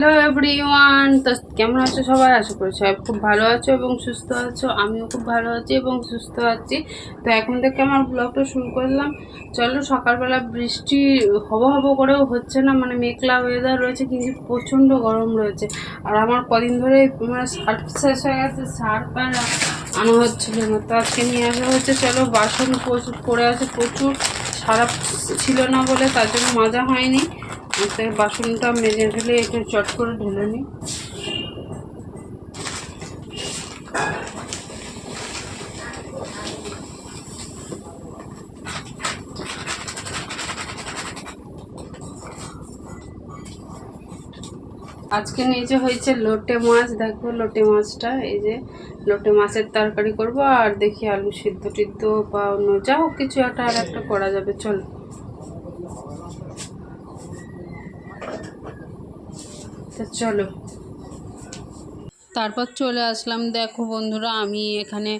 Hello everyone তো কেমন আছো সবাই? আশা করি সবাই খুব ভালো আছো এবং সুস্থ আছো। আমিও খুব ভালো আছি এবং সুস্থ আছি। তো এখন থেকে আমার ব্লগটা শুরু করলাম। চলো, সকালবেলা বৃষ্টি হব হব করেও হচ্ছে না মানে মেঘলা ওয়েদার রয়েছে, কিন্তু প্রচণ্ড গরম রয়েছে। আর আমার কদিন ধরে মানে সার্ফ শেষ হয়ে গেছে, সার্ফ আর আনা হচ্ছিল না, তো আজকে নিয়ে আসা হচ্ছে। চলো, বাসন প্রচুর পড়ে আছে প্রচুর, সারা ছিল না বলে তার জন্য মজা হয়নি। তো বাসনটা মেজে ফেলে একটু চট করে ঢেলে নিই। আজকে নিচে হয়েছে লোটে মাছ, দেখো লোটে মাছটা, এই যে লোটে মাছের তরকারি করব আর দেখি আলু সিদ্ধ টিদ্ধ বা অন্য যা হোক কিছু একটা আর একটা করা যাবে, চলো। তো চলো। তারপর চলে আসলাম। দেখো বন্ধুরা, আমি এখানে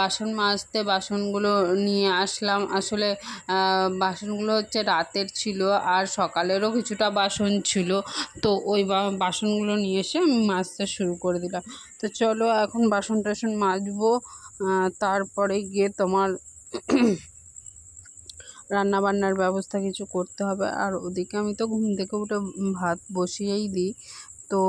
বাসন মাজতে বাসনগুলো নিয়ে আসলাম। আসলে বাসনগুলো হচ্ছে রাতের ছিল আর সকালেরও কিছুটা বাসন ছিল। তো ওই বাসনগুলো নিয়ে এসে আমি মাজতে শুরু করে দিলাম। তো চলো, এখন বাসন টাসন মাজবো তারপরে গিয়ে তোমার রান্না বান্নার ব্যবস্থা কিছু করতে হবে। আর ওদিকে আমি তো ঘুম থেকে উঠে ভাত বসিয়েই দিই। তো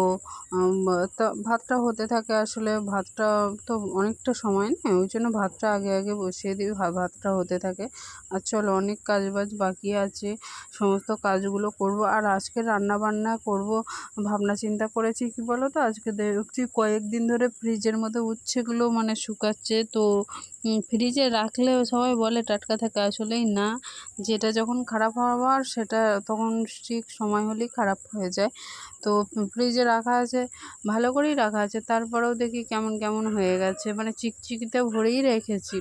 তা ভাতটা হতে থাকে আসলে ভাতটা তো অনেকটা সময় নেয় ওই জন্য ভাতটা আগে আগে বসিয়ে দিই ভাতটা হতে থাকে। আর চলো, অনেক কাজ বাজ বাকি আছে, সমস্ত কাজগুলো করব। আর আজকে রান্না বান্না করব, ভাবনা চিন্তা করেছি, কি বলো তো আজকে দেখছি কয়েকদিন ধরে ফ্রিজের মধ্যে উচ্ছেগুলো মানে শুকাচ্ছে, তো ফ্রিজে রাখলে সবাই বলে টাটকা থাকে, আসলেই না। যেটা যখন খারাপ হওয়ার, সেটা তখন ঠিক সময় হলেই খারাপ হয়ে যায়। তো ফ্রিজে রাখা আছে, ভালো করেই রাখা আছে, তারপরেও দেখি কেমন কেমন হয়ে গেছে মানে চিকচিকিতে ভরেই রেখেছি।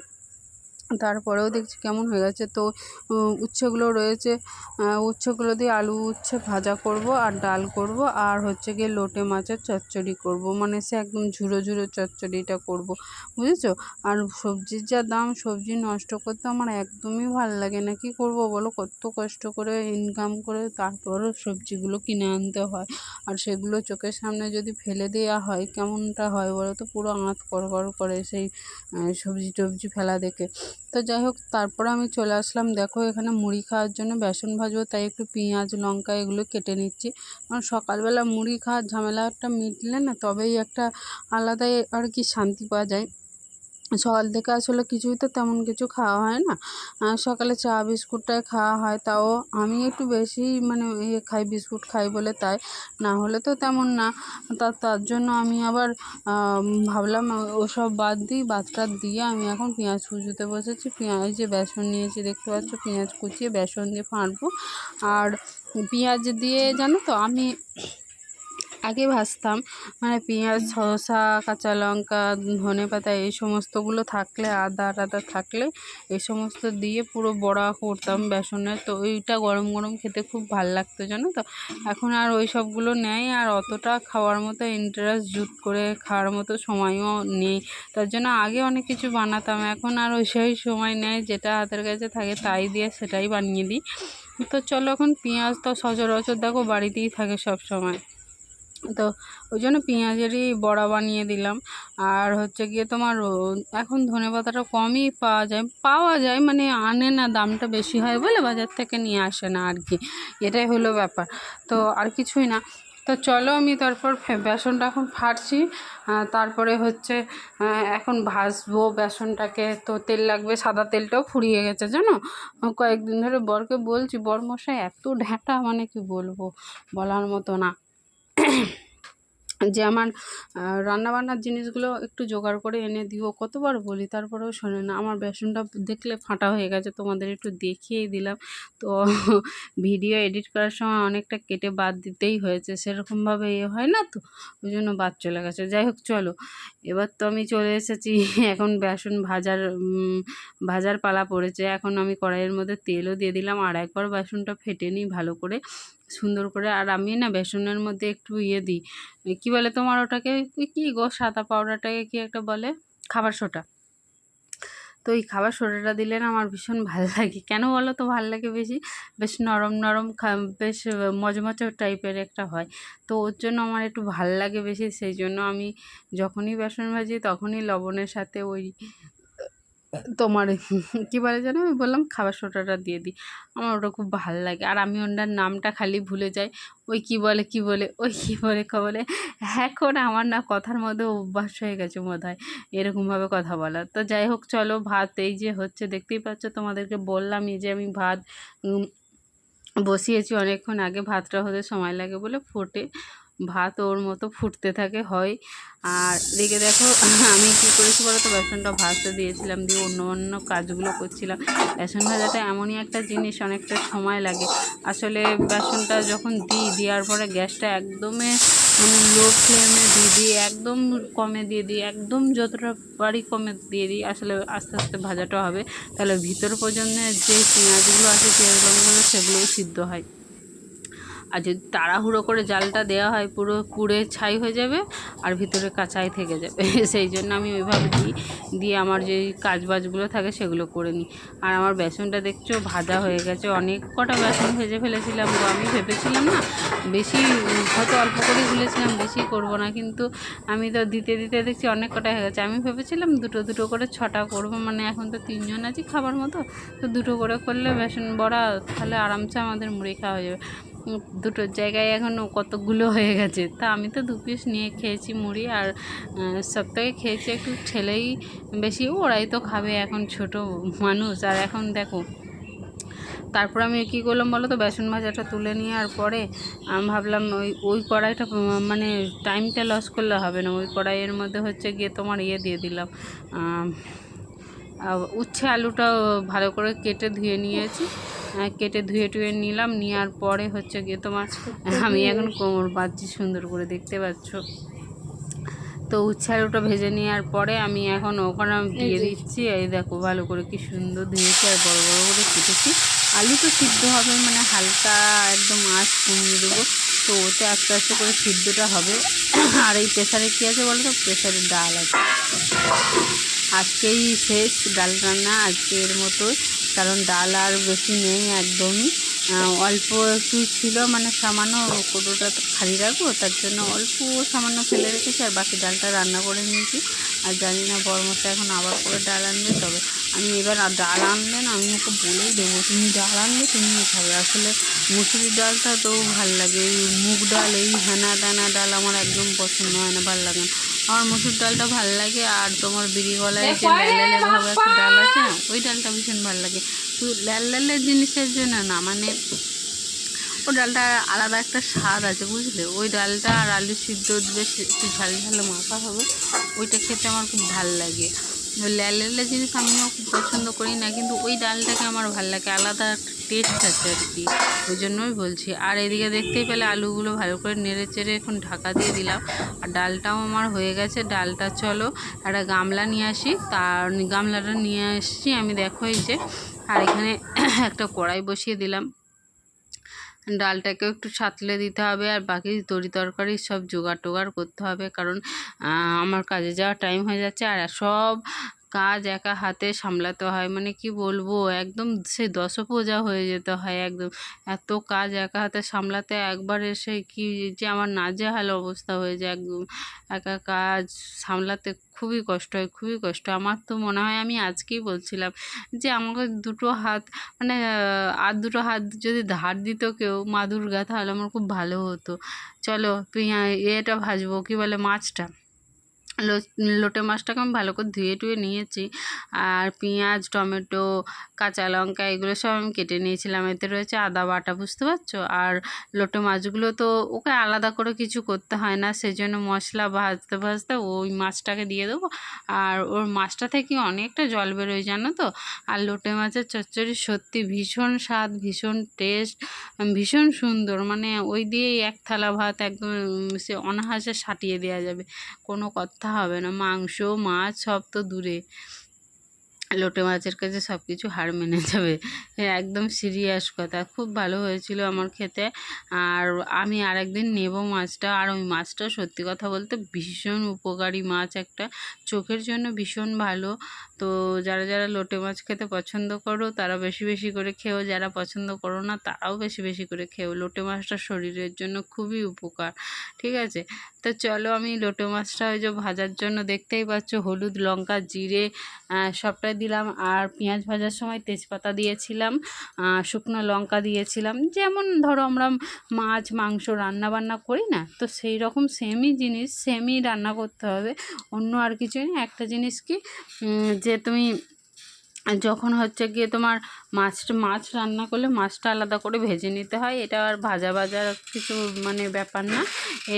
তারপরেও দেখছি কেমন হয়ে গেছে। তো উচ্ছেগুলো রয়েছে। উচ্ছেগুলো দিয়ে আলু উচ্ছে ভাজা করব আর ডাল করব আর হচ্ছে গিয়ে লোটে মাছের চচ্চড়ি করব। মানে সে একদম ঝুরো ঝুরো চচ্চড়িটা করব। বুঝেছ? আর সবজির যা দাম, সবজি নষ্ট করতে আমার একদমই ভালো লাগে না। কি করব বলো? কত কষ্ট করে ইনকাম করে তারপরও সবজিগুলো কিনে আনতে হয়। আর সেগুলো চোখের সামনে যদি ফেলে দেওয়া হয়, কেমনটা হয় বলো তো? পুরো আঁত কড়কড় করে সেই সবজি টবজি ফেলা দেখে। তো যাই হোক, তারপরে আমি চলে আসলাম। দেখো, এখানে মুড়ি খাওয়ার জন্য বেসন ভাজবো, তাই একটু পেঁয়াজ, লঙ্কা এগুলো কেটে নিচ্ছি। কারণ সকালবেলা মুড়ি খাওয়ার ঝামেলা একটা মিটলে না, তবেই একটা আলাদাই আর কি শান্তি পাওয়া যায়। সকাল থেকে আসলে কিছুই তো তেমন কিছু খাওয়া হয় না। সকালে চা, বিস্কুটটাই খাওয়া হয়, তাও আমি একটু বেশি মানে ইয়ে খাই, বিস্কুট খাই বলে তাই। না হলে তো তেমন না। তা, তার জন্য আমি আবার ভাবলাম ওসব বাদ দিই বাদ টাদ দিয়ে আমি এখন পেঁয়াজ কুচোতে বসেছি। পেঁয়াজ যে বেসন নিয়েছি, দেখতে পাচ্ছ, পেঁয়াজ কুচিয়ে বেসন দিয়ে ফাটবো। আর পেঁয়াজ দিয়ে জানো তো, আমি আগে ভাজতাম। মানে পেঁয়াজ, শসা, কাঁচা লঙ্কা, ধনে পাতা, এই সমস্তগুলো থাকলে, আদা টাদা থাকলে, এই সমস্ত দিয়ে পুরো বড়া করতাম বেসনে। তো ওইটা গরম গরম খেতে খুব ভালো লাগতো, জানো তো? এখন আর ওই সবগুলো নেয় আর অতটা খাওয়ার মতো ইন্টারেস্ট জুট করে খাওয়ার মতো সময়ও নেই। তার জন্য আগে অনেক কিছু বানাতাম, এখন আর ওই সেই সময় নেয় যেটা হাতের কাছে থাকে তাই দিয়ে সেটাই বানিয়ে দিই। তো চলো এখন পেঁয়াজ তো সচরাচর দেখো বাড়িতেই থাকে সব সময় তো ওই জন্য পেঁয়াজেরই বড়া বানিয়ে দিলাম। আর হচ্ছে গিয়ে তোমার এখন ধনেপাতাটা কমই পাওয়া যায়। পাওয়া যায় মানে আনে না, দামটা বেশি হয় বলে বাজার থেকে নিয়ে আসে না আর কি। এটাই হলো ব্যাপার। তো আর কিছুই না। তো চলো আমি তারপর বেসনটা এখন ফাটছি। তারপরে হচ্ছে এখন ভাজবো বেসনটাকে। তো তেল লাগবে, সাদা তেলটাও ফুরিয়ে গেছে, জানো? কয়েকদিন ধরে বরকে বলছি বর মশাই এত ঢ্যাঁটা মানে কি বলব? বলার মতো না। যে আমার রান্নাবান্নার জিনিসগুলো একটু জোগাড় করে এনে দিও। কতবার বলি, তারপরেও শোনে না। আমার বেসনটা দেখলে ফাটা হয়ে গেছে, তোমাদের একটু দেখিয়েই দিলাম। তো ভিডিও এডিট করার সময় অনেকটা কেটে বাদ দিতেই হয়েছে। সেরকমভাবে এ হয় না তো, ওই জন্য বাদ চলে গেছে। যাই হোক, চলো। এবার তো আমি চলে এসেছি। এখন বেসন ভাজার ভাজার পালা পড়েছে। এখন আমি কড়াইয়ের মধ্যে তেলও দিয়ে দিলাম। আর একবার বেসনটা ফেটে নিই ভালো করে। সুন্দর করে। আর আমি না বেসনের মধ্যে একটু ইয়ে দিই। কী বলে তোমার ওটাকে? কি- গো? সাদা পাউডারটাকে কি একটা বলে? খাবার সোটা তো এই খাবার সোডাটা দিলে না আমার ভীষণ ভালো লাগে। কেন বলো তো? ভালো লাগে বেশি। বেশ নরম নরম বেশ মজমচে টাইপের একটা হয়। তো ওর জন্য আমার একটু ভালো লাগে বেশি। সেই জন্য আমি যখনই বেসন ভাজি তখনই লবণের সাথে ওই তোমার কী বলে যেন আমি বললাম খাবার সোডাটা দিয়ে দিই। আমার ওটা খুব ভালো লাগে। আর আমি ওনার নামটা খালি ভুলে যাই। ওই কী বলে কী বলে, ওই কী বলে, ক বলে। এখন আমার না কথার মধ্যে অভ্যাস হয়ে গেছে বোধ হয় এরকমভাবে কথা বলা তো যাই হোক, চলো ভাত এই যে হচ্ছে, দেখতেই পাচ্ছ তোমাদেরকে বললামই যে আমি ভাত বসিয়েছি অনেকক্ষণ আগে। ভাতটা হতে সময় লাগে বলে ফোটে। ভাত ওর মতো ফুটতে থাকে, হয়। আর দেখে দেখো, আমি কী করেছি বলো তো? বেসনটা ভাজতে দিয়েছিলাম, দিয়ে অন্য অন্য কাজগুলো করছিলাম। বেসন ভাজাটা এমনই একটা জিনিস, অনেকটা সময় লাগে। আসলে বেসনটা যখন দিই, দেওয়ার পরে গ্যাসটা একদমই মানে লো ফ্লেমে দিয়ে দিই, একদম কমে দিয়ে দিই, একদম যতটা পারি কমে দিয়ে দিই, আসলে আস্তে আস্তে ভাজাটা হবে। তাহলে ভিতর পর্যন্ত যে পেঁয়াজগুলো আছে, পেঁয়াজ লঙ্কাগুলো, সেগুলোও সিদ্ধ হয়। আর যদি তাড়াহুড়ো করে জালটা দেওয়া হয়, পুরো পুড়ে ছাই হয়ে যাবে আর ভিতরে কাঁচাই থেকে যাবে। সেই জন্য আমি ওইভাবে দিই। দিয়ে আমার যে কাজ বাজগুলো থাকে, সেগুলো করে নিই। আর আমার বেসনটা দেখছ, ভাজা হয়ে গেছে। অনেক কটা বেসন ভেজে ফেলেছিলাম আমি ভেবেছিলাম না, বেশি, হয়তো অল্প করেই ভুলেছিলাম, বেশি করব না। কিন্তু আমি তো দিতে দিতে দেখছি অনেক কটা হয়ে গেছে। আমি ভেবেছিলাম দুটো দুটো করে ছটা করব। মানে এখন তো তিনজন আছি খাবার মতো। তো দুটো করে করলে বেসন বড়া তাহলে আরামসে আমাদের মুড়ি খাওয়া হয়ে যাবে। দুটোর জায়গায় এখনও কতগুলো হয়ে গেছে। তা আমি তো দু পিস নিয়ে খেয়েছি মুড়ি আর থেকে খেয়েছি একটু ছেলেই বেশি, ওরাই তো খাবে এখন ছোট মানুষ। আর এখন দেখো, তারপর আমি কী করলাম বলো তো, বেসন ভাজাটা তুলে নেওয়ার পরে আমি ভাবলাম ওই ওই কড়াইটা মানে টাইমটা লস করলে হবে না। ওই কড়াইয়ের মধ্যে হচ্ছে গিয়ে তোমার ইয়ে দিয়ে দিলাম উচ্ছে আলুটাও ভালো করে কেটে ধুয়ে নিয়েছি। কেটে ধুয়ে টুয়ে নিলাম নেওয়ার পরে হচ্ছে গিয়ে তোমার আমি এখন কোমর বাঁধছি সুন্দর করে দেখতে পাচ্ছ? তো উচ্ছে আলুটা ভেজে নেওয়ার পরে আমি এখন ওখানে দিয়ে দিচ্ছি এই দেখো ভালো করে কি সুন্দর ধুয়েছি আর বড় বড় করে কেটেছি। আলু তো সিদ্ধ হবে মানে হালকা একদম আঁচ কমিয়ে দেবো। তো ওতে আস্তে আস্তে করে সিদ্ধটা হবে। আর এই প্রেশারে কী আছে বলো তো? প্রেশারে ডাল আছে। আজকেই শেষ ডাল রান্না আজকের মতো কারণ ডাল আর বেশি নেই একদমই। অল্প একটু ছিল মানে সামান্য কোটোটা তো খালি রাখব, তার জন্য অল্প সামান্য ফেলে রেখেছি, আর বাকি ডালটা রান্না করে নিয়েছি। আর জানি না বড়মশা এখন আবার করে ডাল আনবে, তবে আমি এবার ডাল আনলে না, আমি ওকে বলেই দেবো, তুমি ডাল আনলে তুমি খাবে আসলে মুসুরির ডালটা তো ভালো লাগে এই মুগ ডাল এই হেনা দানা ডাল আমার একদম পছন্দ হয় না ভালো লাগে না। আমার মসুর ডালটা ভালো লাগে আর তোমার বিড়ি গলায় যে ল্যাল ভাবে একটা ডাল আছে না ওই ডালটা ভীষণ ভালো লাগে। তো ল্যাল ল্যালের জিনিসের জন্য না মানে ও ডালটা আলাদা একটা স্বাদ আছে বুঝলে? ওই ডালটা আর আলু সিদ্ধ বেশ একটু ঝাল ঝালে মাখা হবে ওইটা খেতে আমার খুব ভালো লাগে। ল্যাল ল্যালে জিনিস আমিও পছন্দ করি না, কিন্তু ওই ডালটাকে আমার ভালো লাগে, আলাদা টেস্ট আছে আর কি। ওই জন্যই বলছি। আর এদিকে দেখতেই পেলে আলুগুলো ভালো করে নেড়ে চেড়ে এখন ঢাকা দিয়ে দিলাম। আর ডালটাও আমার হয়ে গেছে। ডালটা চলো একটা গামলা নিয়ে আসি। তার গামলাটা নিয়ে আসছি। আমি দেখো এই যে, আর এখানে একটা কড়াই বসিয়ে দিলাম। ডালটাকেও একটু সাঁতলে দিতে হবে আর বাকি তরি তরকারি সব জোগাড় টোগাড় করতে হবে। কারণ আমার কাজে যাওয়ার টাইম হয়ে যাচ্ছে আর সব কাজ একা হাতে সামলাতে হয়। মানে কি বলব? একদম সে দশপূজা হয়ে যেতে হয় একদম। এত কাজ একা হাতে সামলাতে একবার এসে কি যে আমার নাজেহাল অবস্থা হয়ে যায় একদম। একা কাজ সামলাতে খুবই কষ্ট হয়, খুবই কষ্ট। আমার তো মনে হয় আমি আজকেই বলছিলাম যে আমাকে দুটো হাত মানে আর দুটো হাত যদি ধার দিত কেউ, মা দুর্গা, তাহলে আমার খুব ভালো হতো। চলো এটা ভাজবো, কী বলে, মাছটা? লোটে মাছটাকে আমি ভালো করে ধুয়ে টুয়ে নিয়েছি। আর পেঁয়াজ, টমেটো, কাঁচা লঙ্কা এগুলো সব আমি কেটে নিয়েছিলাম। এতে রয়েছে আদা বাটা, বুঝতে পারছ? আর লোটে মাছগুলো তো ওকে আলাদা করে কিছু করতে হয় না সেই জন্য মশলা ভাজতে ভাজতে ওই মাছটাকে দিয়ে দেবো। আর ওর মাছটা থেকে অনেকটা জল বেরোয়, জানো তো? আর লোটে মাছের চচ্চড়ি সত্যি ভীষণ স্বাদ, ভীষণ টেস্ট, ভীষণ সুন্দর। মানে ওই দিয়েই এক থালা ভাত একদম সে অনাহাসে সাটিয়ে দেওয়া যাবে। কোনো কথা হবে না। মাংস, মাছ সব তো দূরে। লোটে মাছের কাছে সব কিছু হার মেনে যাবে। একদম সিরিয়াস কথা। খুব ভালো হয়েছিল আমার খেতে। আর আমি আরেকদিন নেব মাছটা। আর ওই মাছটা সত্যি কথা বলতে ভীষণ উপকারী মাছ একটা। চোখের জন্য ভীষণ ভালো। তো যারা যারা লোটে মাছ খেতে পছন্দ করো, তারা বেশি বেশি করে খেও। যারা পছন্দ করো না, তারাও বেশি বেশি করে খেও। লোটে মাছটা শরীরের জন্য খুবই উপকার, ঠিক আছে? তো চলো আমি লোটে মাছটা ওই যে ভাজার জন্য দেখতেই পাচ্ছ, হলুদ, লঙ্কা, জিরে সবটাই দিলাম। আর পেঁয়াজ ভাজার সময় তেজপাতা দিয়েছিলাম শুকনো লঙ্কা দিয়েছিলাম। যেমন ধরো আমরা মাছ, মাংস রান্না বান্না করি না, তো সেই রকম সেমই জিনিস সেমই রান্না করতে হবে। অন্য আর কিছুই না একটা জিনিস কি যে তুমি যখন হচ্ছে গিয়ে তোমার মাছটা মাছ রান্না করলে মাছটা আলাদা করে ভেজে নিতে হয়। এটা আর ভাজা ভাজার কিছু মানে ব্যাপার না।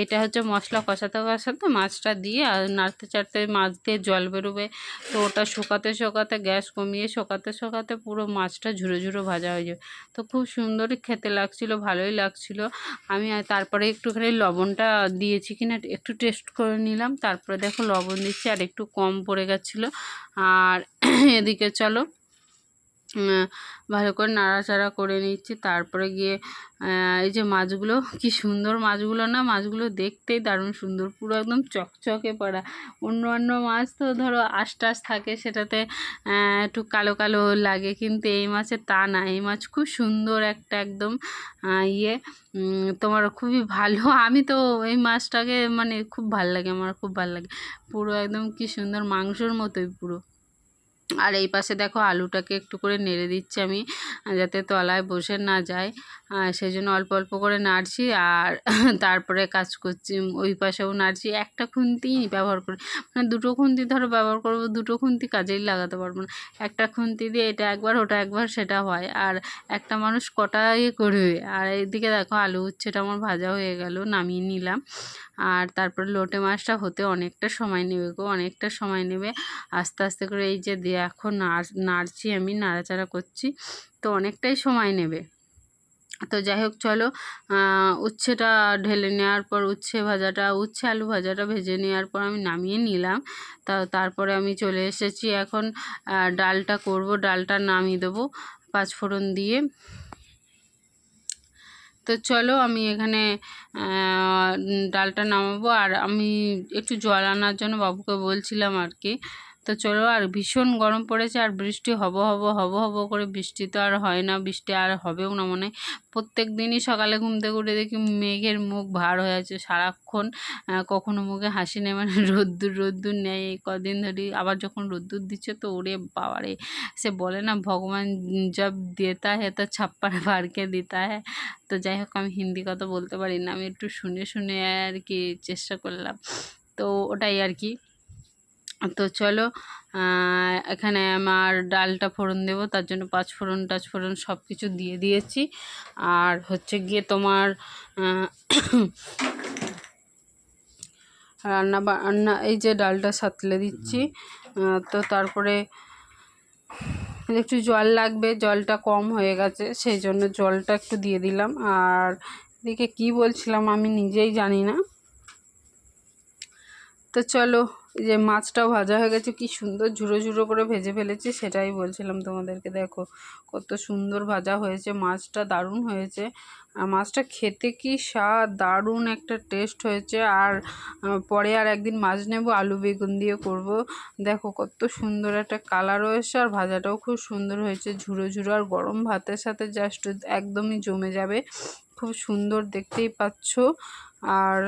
এটা হচ্ছে মশলা কষাতে কষাতে মাছটা দিয়ে আর নাড়তে, চাড়তে মাছ দিয়ে জল বেরোবে। তো ওটা শোকাতে শোকাতে, গ্যাস কমিয়ে শোকাতে শোকাতে পুরো মাছটা ঝুরো ঝুরো ভাজা হয়ে যাবে। তো খুব সুন্দরই খেতে লাগছিল, ভালোই লাগছিল। আমি তারপরে একটুখানি লবণটা দিয়েছি কিনা একটু টেস্ট করে নিলাম। তারপরে দেখো লবণ দিচ্ছি আর একটু কম পড়ে গেছিল। আর এদিকে চলো। ভালো করে নাড়াচাড়া করে নিচ্ছি। তারপরে গিয়ে এই যে মাছগুলো, কি সুন্দর মাছগুলো না, মাছগুলো দেখতেই দারুণ সুন্দর, পুরো একদম চকচকে পড়া অন্য অন্য মাছ তো ধরো আশটাশ থাকে, সেটাতে একটু কালো কালো লাগে, কিন্তু এই মাছে তা না। এই মাছ খুব সুন্দর একটা একদম ইয়ে। তোমার খুবই ভালো। আমি তো এই মাছটাকে মানে খুব ভালো লাগে, আমার খুব ভালো লাগে। পুরো একদম কি সুন্দর, মাংসর মতোই পুরো। আর এই পাশে দেখো আলুটাকে একটু করে নেড়ে দিচ্ছি আমি, যাতে তলায় বসে না যায়। সেই জন্য অল্প অল্প করে নাড়ছি আর তারপরে কাজ করছি, ওই পাশেও নাড়ছি। একটা খুন্তি ব্যবহার করি মানে দুটো খুন্তি ধরো ব্যবহার করব, দুটো খুন্তি কাজেই লাগাতে পারব না। একটা খুন্তি দিয়ে এটা একবার, ওটা একবার, সেটা হয়। আর একটা মানুষ কটা ইয়ে করবে। আর এইদিকে দেখো আলু উচ্ছেটা আমার ভাজা হয়ে গেল, নামিয়ে নিলাম। আর তারপরে লোটে মাছটা হতে অনেকটা সময় নেবে গো, অনেকটা সময় নেবে। আস্তে আস্তে করে এই যে দেখো নাড়, নাড়ছি আমি, নাড়াচাড়া করছি, তো অনেকটাই সময় নেবে। তো যাই হোক চলো উচ্ছেটা ঢেলে নেওয়ার পর, উচ্ছে ভাজাটা, উচ্ছে আলু ভাজাটা ভেজে নেওয়ার পর আমি নামিয়ে নিলাম। তা, তারপরে আমি চলে এসেছি এখন ডালটা করব, ডালটা নামিয়ে দেবো পাঁচফোড়ন দিয়ে। তো চলো আমি এখানে ডালটা নামাবো। আর আমি একটু জল আনার জন্য বাবুকে বলছিলাম আর কি। তো চলো, আর ভীষণ গরম পড়েছে আর বৃষ্টি হব হব হব হব করে বৃষ্টি তো আর হয় না, বৃষ্টি আর হবেও না মনে প্রত্যেক দিনই সকালে ঘুমতে ঘুরে দেখি মেঘের মুখ ভার হয়ে আছে সারাক্ষণ। কখনো মুখে হাসি নেই মানে রোদ্দুর রোদ্দুর নেয় এই কদিন ধরে আবার যখন রোদ্দুর দিচ্ছে তো ওরে বাবারে, সে বলে না, ভগবান জব দেতা হে তো ছাপ্পার ভারকে দিতা হ্যাঁ তো যাই হোক, আমি হিন্দি কথা বলতে পারি না, আমি একটু শুনে শুনে আর কি চেষ্টা করলাম। তো ওটাই আর কি। তো চলো এখানে আমার ডালটা ফোড়ন দেবো, তার জন্য পাঁচ ফোড়ন, টাচ ফোড়ন সব কিছু দিয়ে দিয়েছি। আর হচ্ছে গিয়ে তোমার রান্না বান্না এই যে ডালটা সাতলে দিচ্ছি তো তারপরে একটু জল লাগবে, জলটা কম হয়ে গেছে, সেই জন্য জলটা একটু দিয়ে দিলাম। আর এদিকে কী বলছিলাম আমি নিজেই জানি না। তো চলো এই যে মাছটাও ভাজা হয়ে গেছে, কি সুন্দর ঝুড়ো ঝুড়ো করে ভেজে ফেলেছি, সেটাই বলছিলাম তোমাদেরকে, দেখো কত সুন্দর ভাজা হয়েছে, মাছটা দারুণ হয়েছে, আর মাছটা খেতে কি স্বাদ, দারুণ একটা টেস্ট হয়েছে, আর পরে আর একদিন মাছ নেব, আলু বেগুন দিয়ে করব, দেখো কত সুন্দর একটা কালার হয়েছে, আর ভাজাটাও খুব সুন্দর হয়েছে ঝুড়ো ঝুড়ো আর গরম ভাতের সাথে জাস্ট একদমই জমে যাবে, খুব সুন্দর দেখতেই পাচ্ছ, আর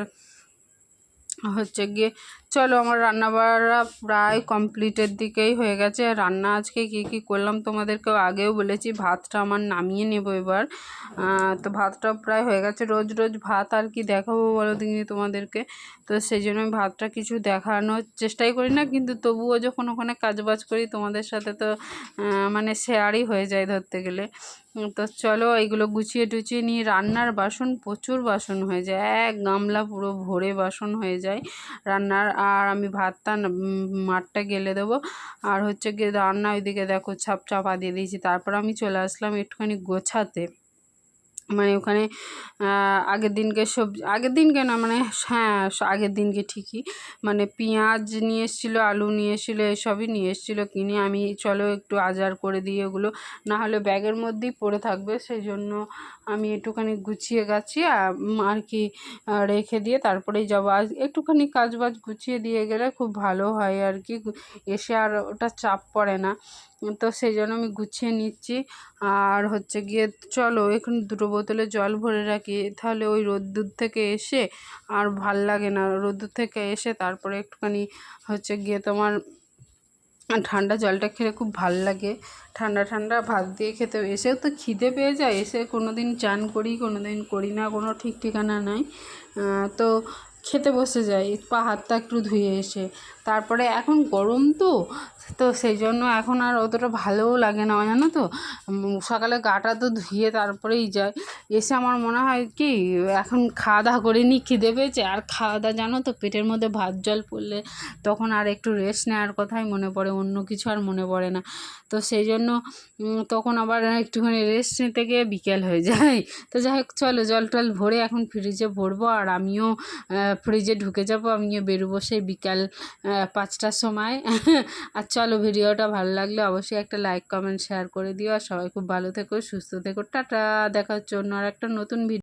হচ্ছে গিয়ে, চলো আমার রান্না বাড়া প্রায় কমপ্লিটের দিকেই হয়ে গেছে। রান্না আজকে কী কী করলাম তোমাদেরকেও আগেও বলেছি, ভাতটা আমার নামিয়ে নেব এবার। তো ভাতটা প্রায় হয়ে গেছে। রোজ রোজ ভাত আর কি দেখাবো বলো দিনি তোমাদেরকে। তো সেই জন্য আমি ভাতটা কিছু দেখানোর চেষ্টাই করি না, কিন্তু তবুও যখন ওখানে কাজবাজ করি তোমাদের সাথে তো মানে শেয়ারই হয়ে যায় ধরতে গেলে। তো চলো এগুলো গুছিয়ে টুচিয়ে নিয়ে রান্নার বাসন প্রচুর বাসন হয়ে যায়, এক গামলা পুরো ভরে বাসন হয়ে যায় রান্নার। আর আমি ভাতটা মাঠটা গেলে দেবো। আর হচ্ছে গিয়ে রান্না ওইদিকে দেখো ছাপ চাপা দিয়ে দিয়েছি, তারপর আমি চলে আসলাম একটুখানি গোছাতে। মানে ওখানে আগের দিনকে সবজি আগের দিনকে না মানে হ্যাঁ আগের দিনকে ঠিকই। মানে পেঁয়াজ নিয়ে এসেছিল, আলু নিয়ে এসেছিল, এসবই নিয়ে এসেছিল কিনে আমি চলো একটু আজার করে দিই ওগুলো। না হলে ব্যাগের মধ্যেই পড়ে থাকবে সেই জন্য আমি একটুখানি গুছিয়ে গাছিয়ে আর কি রেখে দিয়ে তারপরেই যাব। আজ একটুখানি কাজ বাজ গুছিয়ে দিয়ে গেলে খুব ভালো হয় আর কি, এসে আর ওটা চাপ পড়ে না। তো সেই জন্য আমি গুছিয়ে নিচ্ছি। আর হচ্ছে গিয়ে চলো এখন দুটো বোতলে জল ভরে রাখি। তাহলে ওই রোদ্দুর থেকে এসে আর ভালো লাগে না। রোদ্দুর থেকে এসে তারপরে একটুখানি হচ্ছে গিয়ে তোমার ঠান্ডা জলটা খেলে খুব ভালো লাগে। ঠান্ডা ঠান্ডা ভাত দিয়ে খেতে এসেও তো খিদে পেয়ে যায়। এসে কোনো দিন চান করি কোনো দিন করি না। কোনো ঠিক ঠিকানা নাই। তো খেতে বসে যাই পা, হাতটা একটু ধুয়ে এসে। তারপরে এখন গরম তো তো সেই জন্য এখন আর অতটা ভালোও লাগে না, জানো তো? সকালে গাটা তো ধুয়ে তারপরেই যায় এসে আমার মনে হয় কি, এখন খাওয়া দাওয়া করে নিই খিদে পেয়েছে। আর খাওয়া দাওয়া জানো তো, পেটের মধ্যে ভাত জল পড়লে তখন আর একটু রেস্ট নেওয়ার কথাই মনে পড়ে, অন্য কিছু আর মনে পড়ে না। তো সেই জন্য তখন আবার একটুখানি রেস্ট নিতে গিয়ে বিকেল হয়ে যায়। তো যাই হোক, চলো, জল টল ভরে এখন ফ্রিজে ভরবো। আর আমিও ফ্রিজে ঢুকে যাব, আমিও বেরোবো সেই বিকাল পাঁচটার সময়। আর চলো ভিডিওটা ভালো লাগলে অবশ্যই একটা লাইক কমেন্ট শেয়ার করে দিও। আর সবাই খুব ভালো থেকো, সুস্থ থেকো। টাটা! দেখা হচ্ছে অন্য আর একটা নতুন ভিডিও